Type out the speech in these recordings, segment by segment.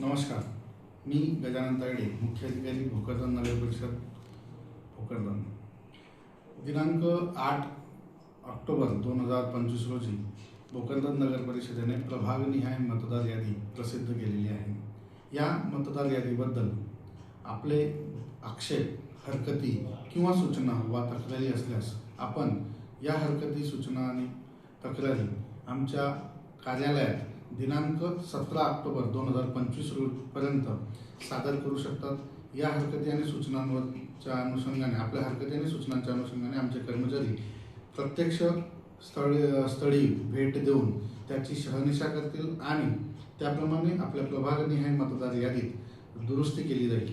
नमस्कार. मी गजानन तायडे मुख्य अधिकारी भोकरदन नगर परिषद भोकरदन. दिनांक आठ ऑक्टोबर दोन हजार पंचवीस रोजी भोकरदन नगर परिषदेने प्रभागनिहाय मतदार यादी प्रसिद्ध केलेली आहे. या मतदार यादीबद्दल आपले आक्षेप हरकती किंवा सूचना वा तक्रारी असल्यास आपण या हरकती सूचना आणि तक्रारी आमच्या कार्यालयात दिनांक सतरा ऑक्टोबर दोन हजार पंचवीस रोजपर्यंत सादर करू शकतात. या हरकती आणि सूचनांवरच्या अनुषंगाने आपल्या हरकती आणि सूचनांच्या अनुषंगाने आमचे कर्मचारी प्रत्यक्ष स्थळ स्थळी भेट देऊन त्याची शहनिशा करतील आणि त्याप्रमाणे आपल्या प्रभागनिहाय मतदार यादीत दुरुस्ती केली जाईल.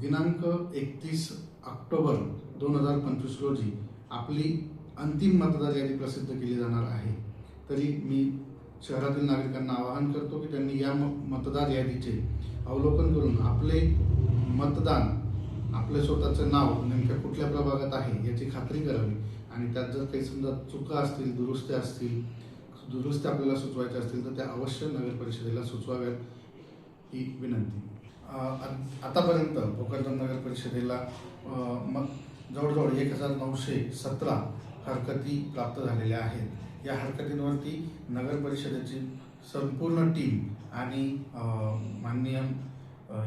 दिनांक एकतीस ऑक्टोबर दोन हजार पंचवीस रोजी आपली अंतिम मतदार यादी प्रसिद्ध केली जाणार आहे. तरी मी शहरातील नागरिकांना आवाहन करतो की त्यांनी या म- मतदार यादीचे अवलोकन करून आपले मतदान आपले स्वतःचं नाव नेमक्या कुठल्या प्रभागात आहे याची खात्री करावी. आणि त्यात जर काही समजा चुका असतील दुरुस्त्या असतील दुरुस्त्या आपल्याला सुचवायच्या असतील तर त्या अवश्य नगर परिषदेला सुचवाव्यात ही विनंती. आतापर्यंत भोकरदन नगर परिषदेला मग जवळजवळ एक हजार नऊशे सतरा हरकती प्राप्त झालेल्या आहेत. या हरकतींवरती नगर परिषदेची संपूर्ण टीम आणि माननीय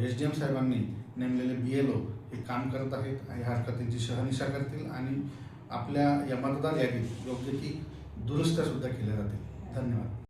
एस डी एम साहेबांनी नेमलेले बी एल ओ हे काम करत आहेत या हरकतींची शहनिशा करतील आणि आपल्या या मतदार यादीत योग्य ती दुरुस्त्यासुद्धा केल्या जातील. धन्यवाद.